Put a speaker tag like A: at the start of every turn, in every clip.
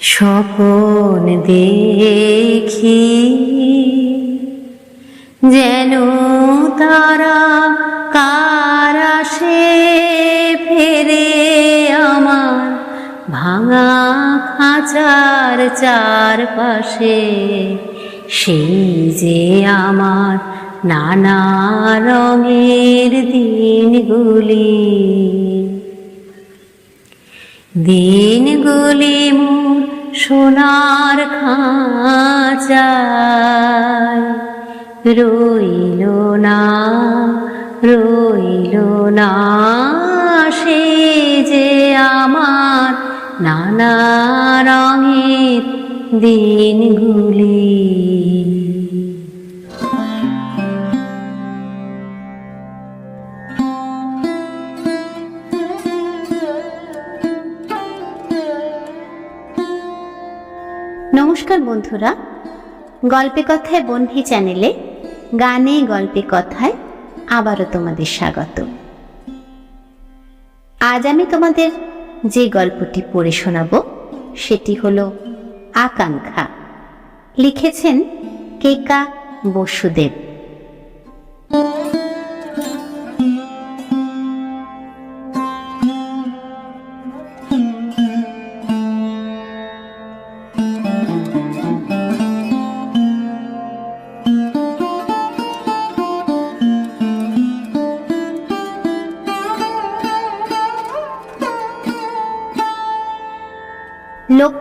A: স্বপন দেখি যেন তারা কারাসে ফেরে আমার ভাঙা খাঁচার চারপাশে। সেই যে আমার নানা রঙের দিনগুলি। দিনগুলি মোর সোনার খাঁচায়। রইল না রইল না সে যে আমার নানা রঙের দিনগুলি। বন্ধুরা, গল্পে কথায় বন্ধি চ্যানেলে গানে গল্পে কথায় আবারও তোমাদের স্বাগত। আজ আমি তোমাদের যে গল্পটি পড়ে শোনাব, সেটি হল আকাঙ্ক্ষা। লিখেছেন কেকা বসুদেব।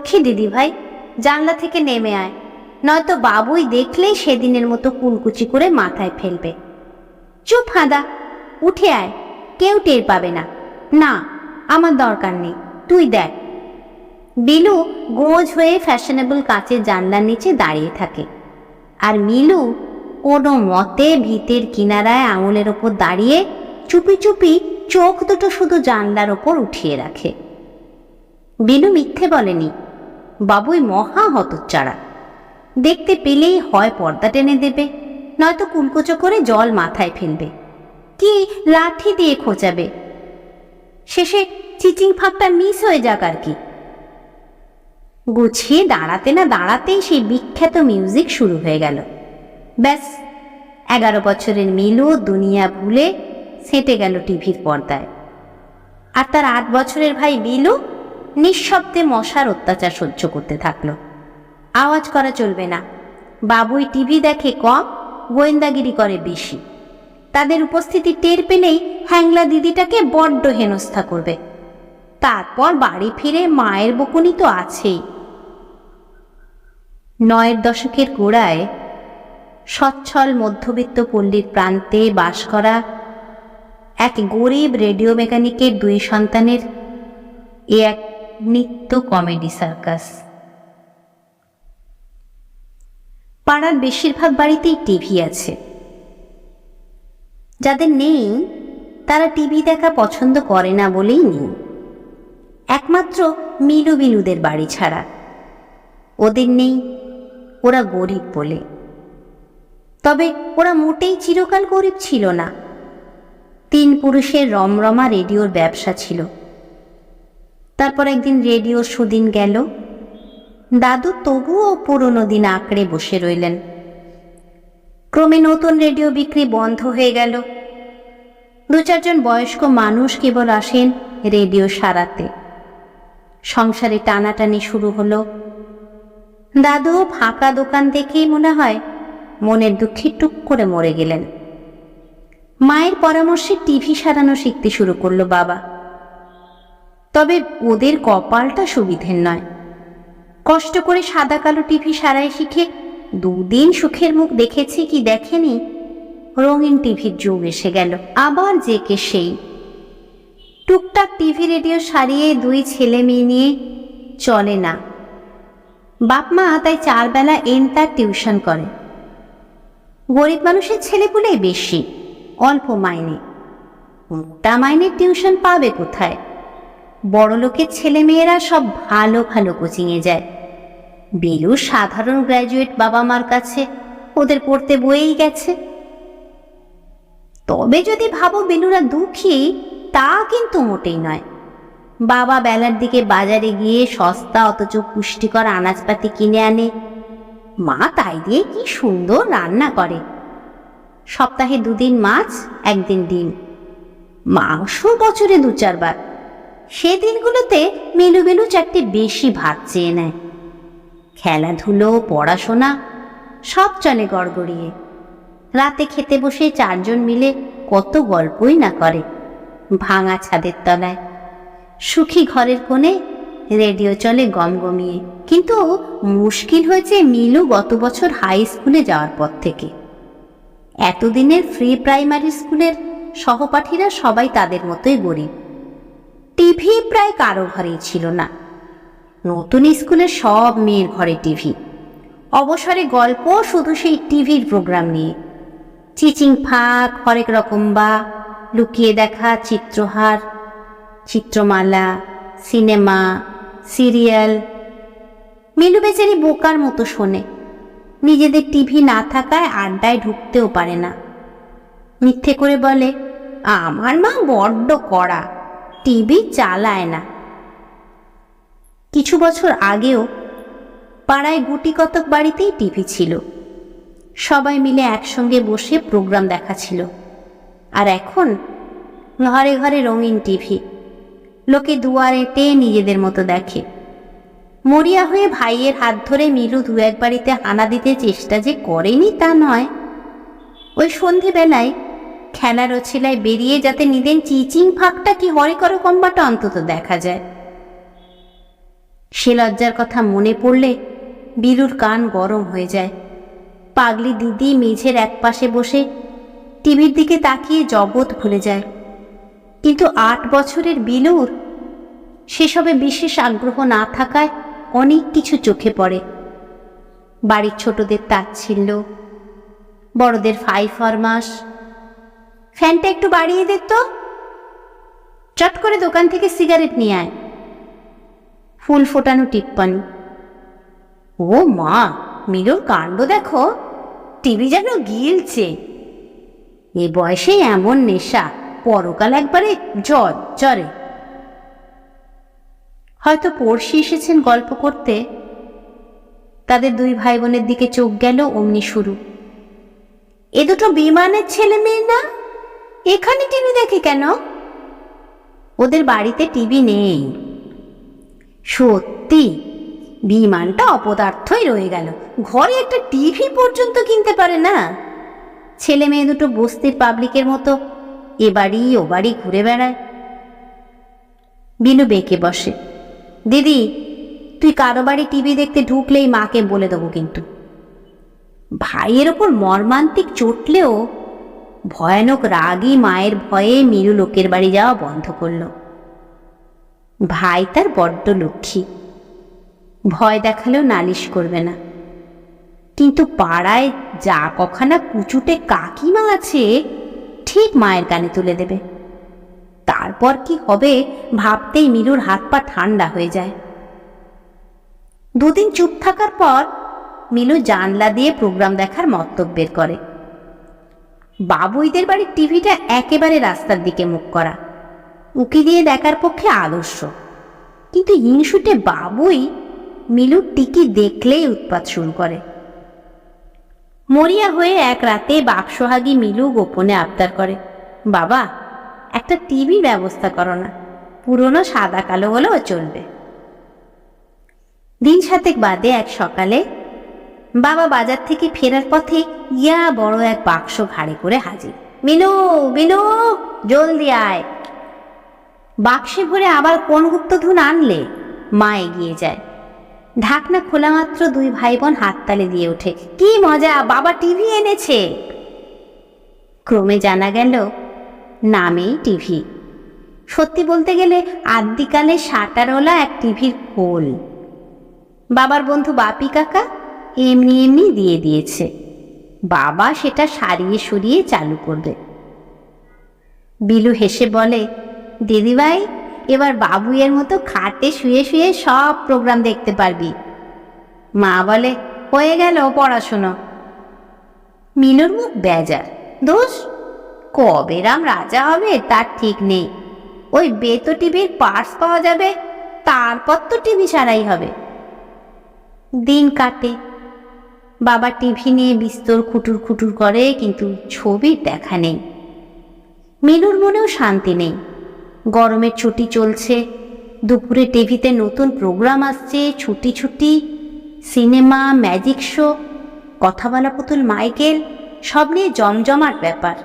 A: লক্ষ্মী দিদি ভাই জানলা থেকে নেমে আয়। নয়তো বাবুই দেখলেই সেদিনের মতো কুলকুচি করে মাথায় ফেলবে। চুপ হাঁদা। উঠে আয়। কেউ টের পাবে না। না, আমার দরকার নেই। তুই দেখ। বিলু গোজ হয়ে ফ্যাশনেবল কাঁচের জানলার নিচে দাঁড়িয়ে থাকে। আর মিলু কোনো মতে ভিতের কিনারায় আঙুলের ওপর দাঁড়িয়ে চুপি চুপি চোখ দুটো শুধু জানলার ওপর উঠিয়ে রাখে। বিলু মিথ্যে বলেনি। বাবুই মহা হতচ্চারা দেখতে পেলেই হয় পর্দা টেনে দেবে, নয়তো কুলকুচো করে জল মাথায় ফেলবে। কি লাঠি দিয়ে খোঁচাবে? শেষে চিচিং ফাঁকটা মিস হয়ে যাক আর কি। গুছিয়ে দাঁড়াতে না দাঁড়াতেই সেই বিখ্যাত মিউজিক শুরু হয়ে গেল। ব্যাস, এগারো বছরের মিলু দুনিয়া ভুলে সেঁটে গেল টিভির পর্দায়। আর তার আট বছরের ভাই বিলু নিঃশব্দে মশার অত্যাচার সহ্য করতে থাকল। আওয়াজ করা চলবে না। বাবুই টিভি দেখে কম, গোয়েন্দাগিরি করে বেশি। তাদের উপস্থিতি টের পেলেই হ্যাংলা দিদিটাকে বড্ড হেনস্থা করবে। তারপর বাড়ি ফিরে মায়ের বকুনি তো আছেই। নয়ের দশকের গোড়ায় সচ্ছল মধ্যবিত্ত পল্লীর প্রান্তে বাস করা এক গরিব রেডিও মেকানিকের দুই সন্তানের এ এক নিত্য কমেডি সার্কাস। পাড়ার বেশিরভাগ বাড়িতেই টিভি আছে। যাদের নেই, তারা টিভি দেখা পছন্দ করে না বলেই নেই। একমাত্র মিলু বিলুদের বাড়ি ছাড়া। ওদের নেই, ওরা গরিব বলে। তবে ওরা মোটেই চিরকাল গরিব ছিল না। তিন পুরুষের রমরমা রেডিওর ব্যবসা ছিল। তারপর একদিন রেডিও সুদিন গেল। দাদু তবুও পুরনো দিন আঁকড়ে বসে রইলেন। ক্রমে নতুন রেডিও বিক্রি বন্ধ হয়ে গেল। দু চারজন বয়স্ক মানুষ কেবল আসেন রেডিও সারাতে। সংসারে টানাটানি শুরু হলো। দাদু ফাঁকা দোকান দেখেই মনে হয় মনের দুঃখে টুক করে মরে গেলেন। মায়ের পরামর্শে টিভি সারানো শিখতে শুরু করল বাবা। তবে ওদের কপালটা সুবিধের নয়। কষ্ট করে সাদা কালো টিভি সারাই শিখে দুদিন সুখের মুখ দেখেছে কি দেখেনি, রঙিন টিভির যুগ এসে গেল। আবার যে কে সেই। টুকটাক টিভি রেডিও সারিয়ে দুই ছেলে মেয়ে নিয়ে চলে না। বাপ মা তাই চারবেলা এন তার টিউশন করে। গরিব মানুষের ছেলেপুলেই বেশি, অল্প মাইনে। মোটা মাইনের টিউশন পাবে কোথায়? বড় লোকের ছেলে মেয়েরা সব ভালো ভালো কোচিংয়ে যায়। বেলু সাধারণ গ্র্যাজুয়েট বাবা মার কাছে ওদের পড়তে বয়েই গেছে। তবে যদি ভাবো বেলুরা দুঃখী, তা কিন্তু মোটেই নয়। বাবা বেলার দিকে বাজারে গিয়ে সস্তা অথচ পুষ্টিকর আনাজপাতি কিনে আনে। মা তাই দিয়ে কি সুন্দর রান্না করে। সপ্তাহে দুদিন মাছ, একদিন ডিম। মাংস বছরে দু চারবার। সে দিনগুলোতে মেলু মেলু চারটে বেশি ভাত চেয়ে নেয়। খেলাধুলো, পড়াশোনা, সব চলে গড়গড়িয়ে। রাতে খেতে বসে চারজন মিলে কত গল্পই না করে। ভাঙা ছাদের তলায়, সুখী ঘরের কোণে রেডিও চলে গমগমিয়ে। কিন্তু মুশকিল হয়েছে মিলু গত বছর হাই স্কুলে যাওয়ার পর থেকে। এতদিনের ফ্রি প্রাইমারি স্কুলের সহপাঠীরা সবাই তাদের মতোই গরিব। টিভি প্রায় কারও ঘরেই ছিল না। নতুন স্কুলে সব মেয়ের ঘরে টিভি। অবসরে গল্প শুধু সেই টিভির প্রোগ্রাম নিয়ে। চিচিং ফাঁক, হরেক রকম বা, লুকিয়ে দেখা চিত্রহার, চিত্রমালা, সিনেমা, সিরিয়াল। মিলু বেচারি বোকার মতো শোনে। নিজেদের টিভি না থাকায় আড্ডায় ঢুকতেও পারে না। মিথ্যে করে বলে, আমার মা বড্ড কড়া। টিভি চালায় না। কিছু বছর আগেও পাড়ায় গুটি কতক বাড়িতেই টিভি ছিল। সবাই মিলে একসঙ্গে বসে প্রোগ্রাম দেখা ছিল আর এখন ঘরে ঘরে রঙিন টিভি। লোকে দুয়ারেতে নিজেদের মতো দেখে। মরিয়া হয়ে ভাইয়ের হাত ধরে মিলু দু এক বাড়িতে হানা দিতে চেষ্টা যে করেনি তা নয়। ওই সন্ধেবেলায় খেলার ওছিলায় বেরিয়ে যাতে নিদেন চিচিং ফাঁকটা কি হরে করো কম্বাটা অন্তত দেখা যায়। সে লজ্জার কথা মনে পড়লে বিলুর কান গরম হয়ে যায়। পাগলি দিদি মেঝের একপাশে বসে টিভির দিকে তাকিয়ে জগৎ ভুলে যায়। কিন্তু আট বছরের বিলুর সেসবে বিশেষ আগ্রহ না থাকায় অনেক কিছু চোখে পড়ে। বাড়ির ছোটদের তাচ্ছিল্য, বড়দের ফাই ফরমাস ফ্যানটা একটু বাড়িয়ে দে তো। চট করে দোকান থেকে সিগারেট নিয়ে আয়। ফুল ফোটানো টিপ্পানি। ও মা মিলুর কাণ্ড দেখো। টিভি যেন গিলছে। এ বয়সে এমন নেশা, পরকাল একবারে জ্বর, জ্বরে। হয়তো পড়শি এসেছেন গল্প করতে। তাদের দুই ভাই বোনের দিকে চোখ গেল অমনি শুরু। এ দুটো বিমানের ছেলে মেয়ে না? এখানে টিভি দেখে কেন? ওদের বাড়িতে টিভি নেই। সত্যি, বিমানটা অপদার্থই রয়ে গেল। ঘরে একটা টিভি পর্যন্ত কিনতে পারে না। ছেলে মেয়ে দুটো বস্তির পাবলিকের মতো এ বাড়ি, ও বাড়ি ঘুরে বেড়ায়। বিনু বেঁকে বসে। দিদি, তুই কারও বাড়ি টিভি দেখতে ঢুকলেই মাকে বলে দেবো কিন্তু। ভাইয়ের ওপর মর্মান্তিক চটলেও ভয়ানক রাগী মায়ের ভয়ে মিরু লোকের বাড়ি যাওয়া বন্ধ করল। ভাই তার বড্ড লক্ষ্মী। ভয় দেখালেও নালিশ করবে না। কিন্তু পাড়ায় যা কখানা কুচুটে কাকিমা আছে, ঠিক মায়ের কানে তুলে দেবে। তারপর কি হবে ভাবতেই মিলুর হাত পা ঠান্ডা হয়ে যায়। দুদিন চুপ থাকার পর মিলু জানলা দিয়ে প্রোগ্রাম দেখার বের করে। বাবুইদের বাড়ির টিভিটা একেবারে রাস্তার দিকে মুখ করা। উকি দিয়ে দেখার পক্ষে আদর্শ। কিন্তু হিংসুটে বাবুই মিলুর টিকি দেখলেই উৎপাত শুরু করে। মরিয়া হয়ে এক রাতে বাক্সহাগী মিলু গোপনে আবদার করে, বাবা, একটা টিভি ব্যবস্থা করো না, পুরনো সাদা কালো হলেও চলবে। দিন সাতেক বাদে এক সকালে বাবা বাজার থেকে ফেরার পথে ইয়া বড় এক বাক্স ঘাড়ে করে হাজির। মিনু মিনু, জলদি আয়। বাক্সে ভরে আবার কোন গুপ্তধন আনলে? মা এগিয়ে যায়। ঢাকনা খোলা মাত্র দুই ভাই বোন হাততালি দিয়ে ওঠে। কি মজা, বাবা টিভি এনেছে। ক্রমে জানা গেল, নামেই টিভি। সত্যি বলতে গেলে আদ্যিকালে সাটারওয়ালা এক টিভির খোল বাবার বন্ধু বাপি কাকা এমনি এমনি দিয়ে দিয়েছে। বাবা সেটা সারিয়ে সরিয়ে চালু করবে। বিলু হেসে বলে, দিদিভাই, এবার বাবুয়ের মতো খাটে শুয়ে শুয়ে সব প্রোগ্রাম দেখতে পারবি। মা বলে, হয়ে গেল পড়াশুনো। মিলুর মুখ বেজার। দোষ? কবে রাম রাজা হবে তার ঠিক নেই। ওই বেতো টিভির পার্স পাওয়া যাবে, তারপর তো টিভি সারাই হবে। দিন কাটে বাবা টিভি নিয়ে বিস্তর খুটুর খুটুর করে, কিন্তু ছবির দেখা নেই। মিনুর মনেও শান্তি নেই। গরমের ছুটি চলছে, দুপুরে টিভিতে নতুন প্রোগ্রাম আসছে, ছুটি ছুটি, সিনেমা, ম্যাজিক শো কথা বলা পুতুল মাইকেল, সব নিয়ে জমজমাট ব্যাপার।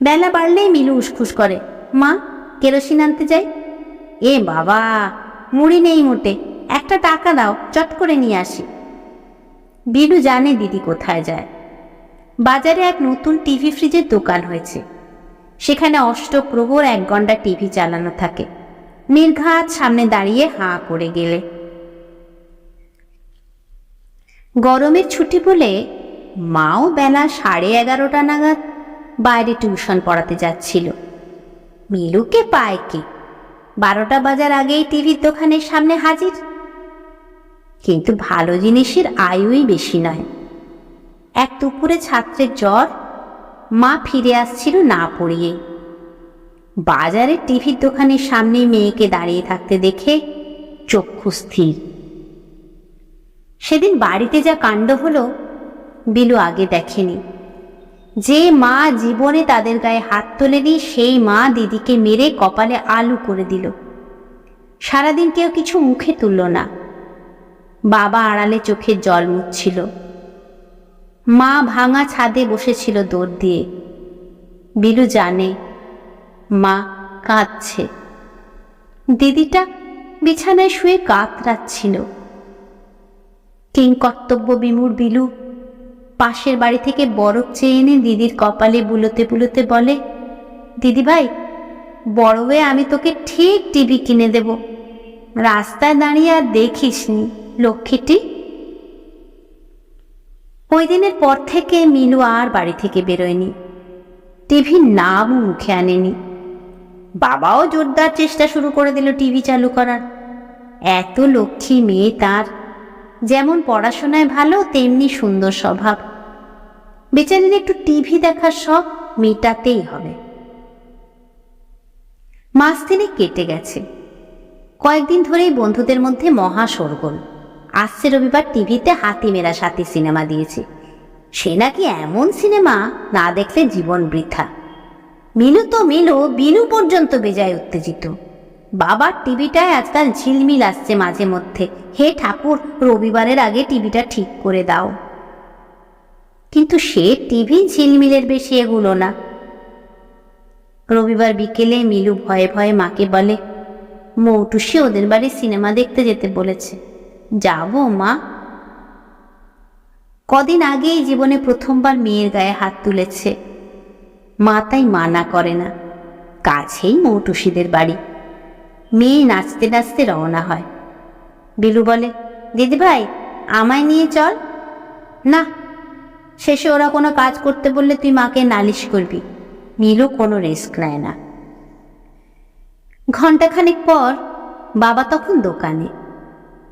A: বেলা বাড়লেই মিলু উসখুস করে, মা, কেরোসিন আনতে যাই? এ বাবা, মুড়ি নেই মোটে, একটা টাকা দাও, চট করে নিয়ে আসি। বিলু জানে দিদি কোথায় যায়। বাজারে এক নতুন টিভি ফ্রিজের দোকান হয়েছে। সেখানে অষ্টপ্রহর এক ঘণ্টা টিভি চালানো থাকে। নির্ঘাত সামনে দাঁড়িয়ে হাঁ করে গেলে। গরমের ছুটি বলে মাও বেলা সাড়ে এগারোটা নাগাদ বাইরে টিউশন পড়াতে যাচ্ছিল। মিলুকে পায় কে? বারোটা বাজার আগেই টিভির দোকানের সামনে হাজির। কিন্তু ভালো জিনিসের আয়ুই বেশি নয়। এক দুপুরে ছাত্রের জ্বর, মা ফিরে আসছিল না পড়িয়ে। বাজারের টিভির দোকানের সামনে মেয়েকে দাঁড়িয়ে থাকতে দেখে চক্ষু স্থির। সেদিন বাড়িতে যা কাণ্ড হলো, বিলু আগে দেখেনি। যে মা জীবনে তাদের গায়ে হাত তোলেনি, সেই মা দিদিকে মেরে কপালে আলু করে দিল। সারাদিন কেউ কিছু মুখে তুলল না। বাবা আড়ালে চোখের জল মুছছিল। মা ভাঙা ছাদে বসেছিল দৌড় দিয়ে। বিলু জানে, মা কাঁদছে। দিদিটা বিছানায় শুয়ে কাতরাচ্ছিল। কিংকর্তব্য বিমূর বিলু পাশের বাড়ি থেকে বরফ চেয়ে এনে দিদির কপালে বুলোতে বুলোতে বলে দিদি ভাই বড় হয়ে আমি তোকে ঠিক টিভি কিনে দেব। রাস্তায় দাঁড়িয়ে আর দেখিসনি। লক্ষ্মীটি? ওই দিনের পর থেকে মিলু আর বাড়ি থেকে বেরোয়নি। টিভির নামও মুখে আনেনি। বাবাও জোরদার চেষ্টা শুরু করে দিল টিভি চালু করার। এত লক্ষ্মী মেয়ে তার। যেমন পড়াশোনায় ভালো, তেমনি সুন্দর স্বভাব। বেচারির একটু টিভি দেখার শখ মেটাতেই হবে। মাস তিনে কেটে গেছে। কয়েকদিন ধরেই বন্ধুদের মধ্যে মহা শোরগোল। আসছে রবিবার টিভিতে হাতি মেরা সাথী সিনেমা দিয়েছে। সে নাকি এমন সিনেমা না দেখলে জীবন বৃথা। মিলু তো মিলু, বিনু পর্যন্ত বেজায় উত্তেজিত। বাবার টিভিটায় আজকাল ঝিলমিল আসছে মাঝে মধ্যে। হে ঠাকুর, রবিবারের আগে টিভিটা ঠিক করে দাও। কিন্তু সে টিভি ঝিলমিলের বেশি এগুলো না। রবিবার বিকেলে মিলু ভয়ে ভয়ে মাকে বলে, মৌটুসি ওদের বাড়ি সিনেমা দেখতে যেতে বলেছে। যাব, মা। কদিন আগেই জীবনে প্রথমবার মেয়ের গায়ে হাত তুলেছে। মা তাই মানা করে না। কাছেই মৌটুসিদের বাড়ি। মেয়ে নাচতে নাচতে রওনা হয়। বিলু বলে দিদিভাই আমায় নিয়ে চল। না, শেষে ওরা কোনো কাজ করতে বললে তুই মাকে নালিশ করবি। মিলু কোনো রিস্ক নেয় না। ঘন্টাখানেক পর বাবা তখন দোকানে।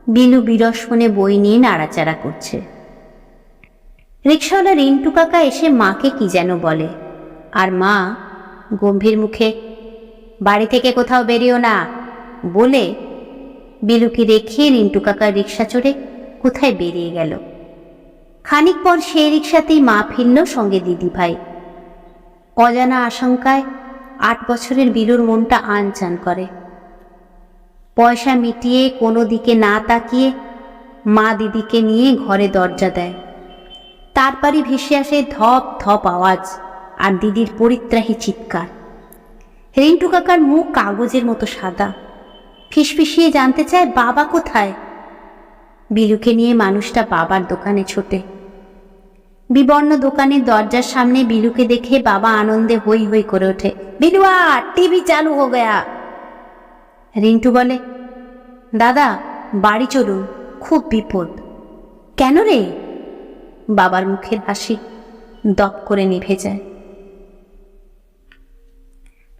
A: বিলু বিরস মনে বই নিয়ে নাড়াচাড়া করছে। রিক্সাওয়ালা রিন্টু কাকা এসে মাকে কি যেন বলে। আর মা গম্ভীর মুখে, বাড়ি থেকে কোথাও বেরিও না। বলে বিলুকে রেখে রিন্টু কাকা রিক্সা চড়ে কোথায় বেরিয়ে গেল। খানিক পর সেই রিক্সাতেই মা ফিরল সঙ্গে দিদি ভাই। অজানা আশঙ্কায় আট বছরের বিলুর মনটা আনচান করে। পয়সা মিটিয়ে কোনো দিকে না তাকিয়ে মা দিদিকে নিয়ে ঘরে দরজা দেয়। তারপরই ভেসে আসে ধপ ধপ আওয়াজ আর দিদির পরিত্রাহী চিৎকার। রিন্টু কাকার মুখ কাগজের মতো সাদা। ফিসফিসিয়ে জানতে চায়, বাবা কোথায়? বিলুকে নিয়ে মানুষটা বাবার দোকানে ছোটে। বিবর্ণ দোকানের দরজার সামনে বিলুকে দেখে বাবা আনন্দে হই হই করে ওঠে, বিলুয়া, টিভি চালু হো গয়া। রিন্টু বলে, দাদা, বাড়ি চলুন, খুব বিপদ। কেন রে? বাবার মুখের হাসি দপ করে নিভে যায়।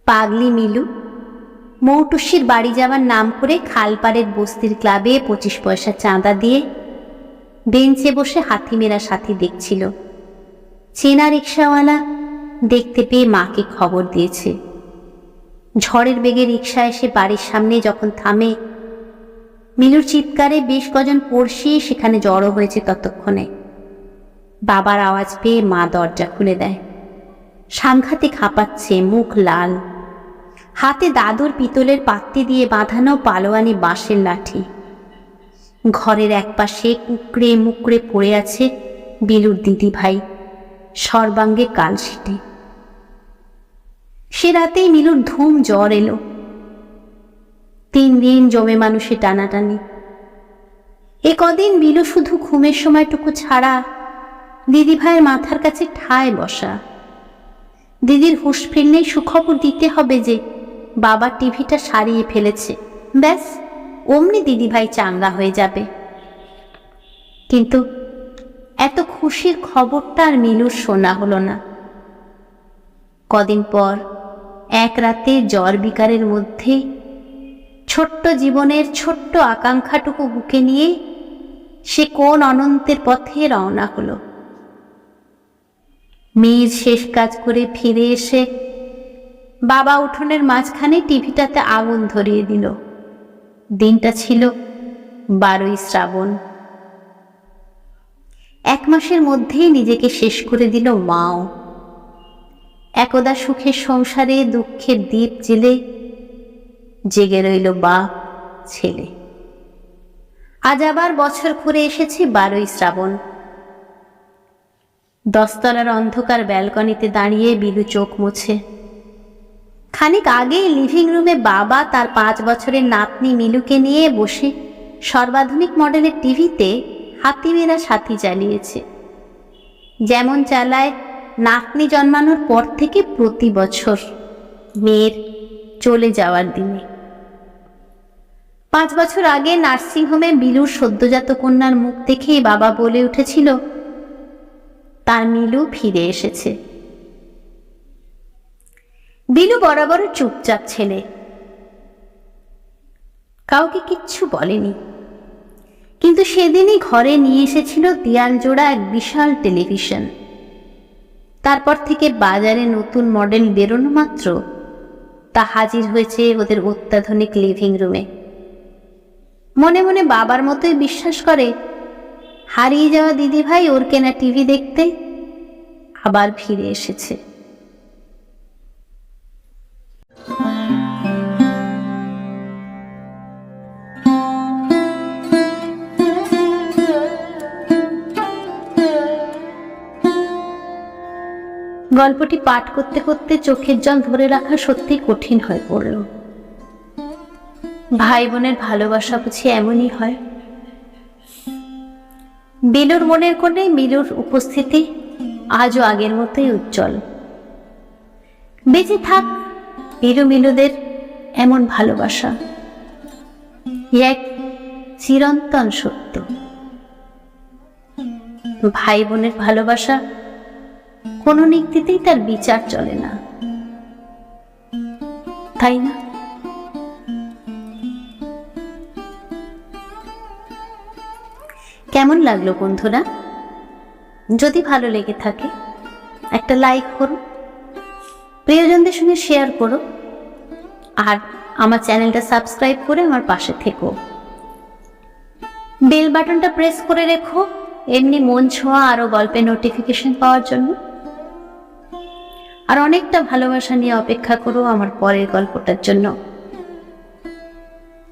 A: পাগলি মিলু, মৌটুসির বাড়ি যাওয়ার নাম করে খালপাড়ের বস্তির ক্লাবে পঁচিশ পয়সা চাঁদা দিয়ে বেঞ্চে বসে হাতি মেরা সাথী দেখছিল। চেনা রিক্সাওয়ালা দেখতে পেয়ে মাকে খবর দিয়েছে। ঝড়ের বেগে রিক্সা এসে বাড়ির সামনে যখন থামে, মিলুর চিৎকারে বেশ কজন পড়শি সেখানে জড়ো হয়েছে ততক্ষণে। বাবার আওয়াজ পেয়ে মা দরজা খুলে দেয়। সাংঘাতিক হাঁপাচ্ছে, মুখ লাল। হাতে দাদুর পিতলের পাত্তি দিয়ে বাঁধানো পালোয়ানি বাঁশের লাঠি। ঘরের একপাশে কুকড়ে মুকড়ে পড়ে আছে বিলুর দিদি ভাই সর্বাঙ্গে কালশিটে। সে রাতেই মিলুর ধুম জ্বর এলো। তিন দিন জমে মানুষে টানাটানি। এ কদিন বিলু শুধু ঘুমের সময়টুকু ছাড়া দিদি ভাইয়ের মাথার কাছে ঠায় বসা। দিদির হুঁশ ফিরলেই সুখবর দিতে হবে যে বাবা টিভিটা সারিয়ে ফেলেছে। ব্যাস, অমনি দিদিভাই চাঙ্গা হয়ে যাবে। কিন্তু এত খুশির খবরটা আর মিলুর শোনা হলো না। কদিন পর এক রাতে জ্বর বিকারের মধ্যে ছোট্ট জীবনের ছোট্ট আকাঙ্ক্ষাটুকু বুকে নিয়ে সে কোন অনন্তের পথে রওনা হলো। মেয়ের শেষ কাজ করে ফিরে এসে বাবা উঠোনের মাঝখানে টিভিটাতে আগুন ধরিয়ে দিল। দিনটা ছিল বারোই শ্রাবণ। এক মাসের মধ্যেই নিজেকে শেষ করে দিল মাও। একদা সুখের সংসারে দুঃখের দ্বীপ জেলে, জেগে রইল বাপ ছেলে। আজ আবার বছর ঘুরে এসেছে বারোই শ্রাবণ। দশতলার অন্ধকার ব্যালকনিতে দাঁড়িয়ে বিলু চোখ মুছে। খানিক আগেই লিভিং রুমে বাবা তার পাঁচ বছরের নাতনি মিলুকে নিয়ে বসে সর্বাধুনিক মডেলের টিভিতে হাতিমেরা সাথী চালিয়েছে যেমন চালায় নাতনি জন্মানোর পর থেকে প্রতি বছর মেয়ের চলে যাওয়ার দিনে। পাঁচ বছর আগে নার্সিংহোমে বিলুর সদ্যজাত কন্যার মুখ দেখেই বাবা বলে উঠেছিল, তার মিলু ফিরে এসেছে। বিলু বরাবর চুপচাপ ছেলে। কাউকে কিচ্ছু বলেনি। কিন্তু সেদিনই ঘরে নিয়ে এসেছিল দেয়াল জোড়া এক বিশাল টেলিভিশন। তারপর থেকে বাজারে নতুন মডেল বেরোনো মাত্র। তা হাজির হয়েছে ওদের অত্যাধুনিক লিভিং রুমে মনে মনে বাবার মতোই বিশ্বাস করে, হারিয়ে যাওয়া দিদিভাই ওর কেনা টিভি দেখতে আবার ফিরে এসেছে। গল্পটি পাঠ করতে করতে চোখের জল ধরে রাখা সত্যি কঠিন হয়ে পড়ল। ভাই বোনের ভালোবাসা বুঝি এমনই হয়। বিলুর মনের কোণে মিলুর উপস্থিতি আজও আগের মতোই উজ্জ্বল। বেঁচে থাক বিলু মিলুদের এমন ভালোবাসা। এক চিরন্তন সত্য। ভাই বোনের ভালোবাসা কোনো নীতিতেই তার বিচার চলে না। তাই না? কেমন লাগল বন্ধুরা? যদি ভালো লেগে থাকে, একটা লাইক করো, প্রিয়জনদের সঙ্গে শেয়ার করো, আর আমার চ্যানেলটা সাবস্ক্রাইব করে আমার পাশে থেকো। বেল বাটনটা প্রেস করে রেখো, এমনি মন ছোঁয়া আরও গল্পের নোটিফিকেশন পাওয়ার জন্য। আর অনেকটা ভালোবাসা নিয়ে অপেক্ষা করো আমার পরের গল্পটার জন্য।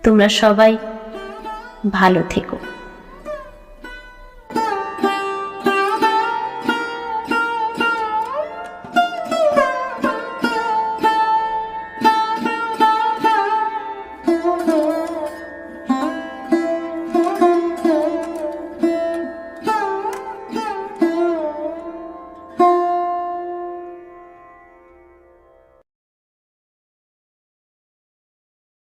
A: তোমরা সবাই ভালো থেকো।